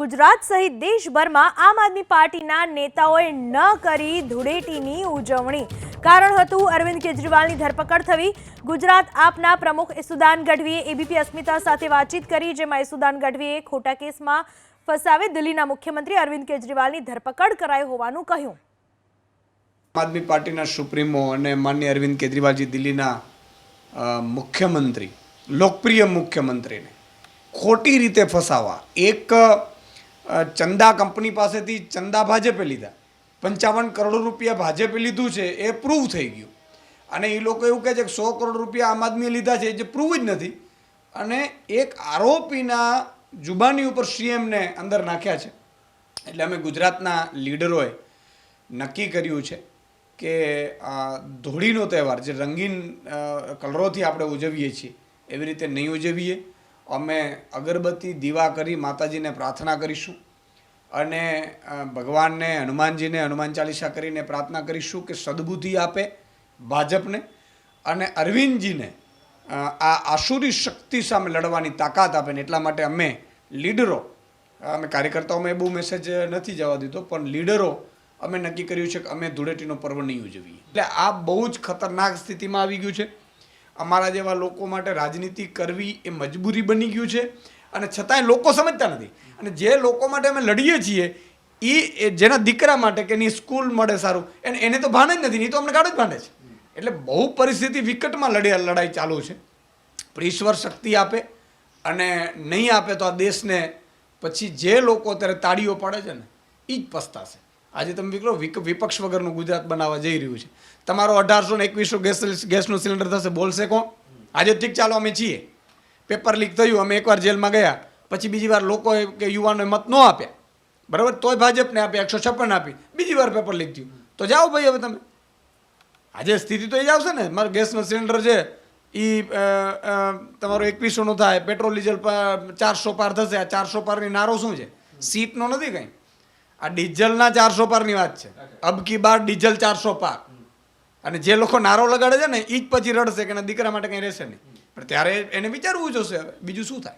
ગુજરાત સહિત દેશભરમાં આમ આદમી પાર્ટીના નેતાઓએ ન કરી ધૂળેટીની ઉજવણી. કારણ હતું અરવિંદ કેજરીવાલની ધરપકડ થવી. ગુજરાત આપના પ્રમુખ ઈસુદાન ગઢવીએ એબીપી અસ્મિતા સાથે વાતચીત કરી, જેમાં ઈસુદાન ગઢવીએ ખોટા કેસમાં ફસાવે દિલ્હીના મુખ્યમંત્રી અરવિંદ કેજરીવાલની ધરપકડ કરાઈ હોવાનું કહ્યું. આમ આદમી પાર્ટીના સુપ્રીમો અને માન્ય અરવિંદ કેજરીવાલજી દિલ્હીના મુખ્યમંત્રી, લોકપ્રિય મુખ્યમંત્રીને ખોટી રીતે ફસાવા એક ચંદા કંપની પાસેથી ચંદા ભાજપે લીધા. પંચાવન કરોડ રૂપિયા ભાજપે લીધું છે, એ પ્રૂવ થઈ ગયું. અને એ લોકો એવું કહે છે કે સો કરોડ રૂપિયા આમ આદમીએ લીધા છે જે પ્રૂવ જ નથી. અને એક આરોપીના જુબાની ઉપર સીએમને અંદર નાખ્યા છે. એટલે અમે ગુજરાતના લીડરોએ નક્કી કર્યું છે કે ધૂળીનો તહેવાર, જે રંગીન કલરોથી આપણે ઉજવીએ છીએ, એવી રીતે નહીં ઉજવીએ. અમે અગરબત્તી, દીવા કરી માતાજીને પ્રાર્થના કરીશું અને ભગવાનને, હનુમાનજીને, હનુમાન ચાલીસા કરીને પ્રાર્થના કરીશું કે સદબુદ્ધિ આપે ભાજપને અને અરવિંદજીને આ આસુરી શક્તિ સામે લડવાની તાકાત આપે ને એટલા માટે અમે લીડરો, અમે કાર્યકર્તાઓમાં એ બહુ મેસેજ નથી જવા દીધો, પણ લીડરો અમે નક્કી કર્યું છે કે અમે ધૂળેટીનો પર્વ નહીં ઉજવીએ. એટલે આ બહુ જ ખતરનાક સ્થિતિમાં આવી ગયું છે. અમારા જેવા લોકો માટે રાજનીતિ કરવી એ મજબૂરી બની ગયું છે અને છતાંય લોકો સમજતા નથી. અને જે લોકો માટે અમે લડીએ છીએ એ જેના દીકરા માટે કે એની સ્કૂલ મળે સારું, એને એને તો ભાન જ નથી એ તો અમને ગાઢ જ ભાને છે. એટલે બહુ પરિસ્થિતિ વિકટમાં લડી, લડાઈ ચાલુ છે. ઈશ્વર શક્તિ આપે અને નહીં આપે તો આ દેશને પછી જે લોકો અત્યારે તાળીઓ પાડે છે ને એ જ પસ્તાશે. આજે તમે વિકલો, વિક- વિપક્ષ વગરનું ગુજરાત બનાવવા જઈ રહ્યું છે. તમારો અઢારસો ને એકવીસો ગેસ ગેસનું સિલિન્ડર થશે, બોલશે કોણ? આજે ઠીક ચાલો, અમે છીએ. પેપર લીક થયું, અમે એકવાર જેલમાં ગયા. પછી બીજી વાર લોકોએ કે યુવાનોએ મત ન આપ્યા. બરાબર? તોય ભાજપને આપ્યા, એકસો છપ્પન આપી. બીજી વાર પેપર લીક થયું. તો જાઓ ભાઈ હવે તમે. આજે સ્થિતિ તો એ જ આવશે ને. મારો ગેસનો સિલિન્ડર છે એ તમારો એકવીસોનો થાય, પેટ્રોલ, ડીઝલ ચારસો પાર થશે. આ ચારસો પારની નારો શું છે? સીટનો નથી કંઈ. આ ડીઝલના ચારસો પારની વાત છે. અબ કી બાર ડીઝલ ચારસો પાર. અને જે લોકો નારો લગાડે છે ને એ જ પછી રડશે કે દીકરા માટે કંઈ રહેશે નહીં. પણ ત્યારે એને વિચારવું જોશે હવે બીજું શું થાય?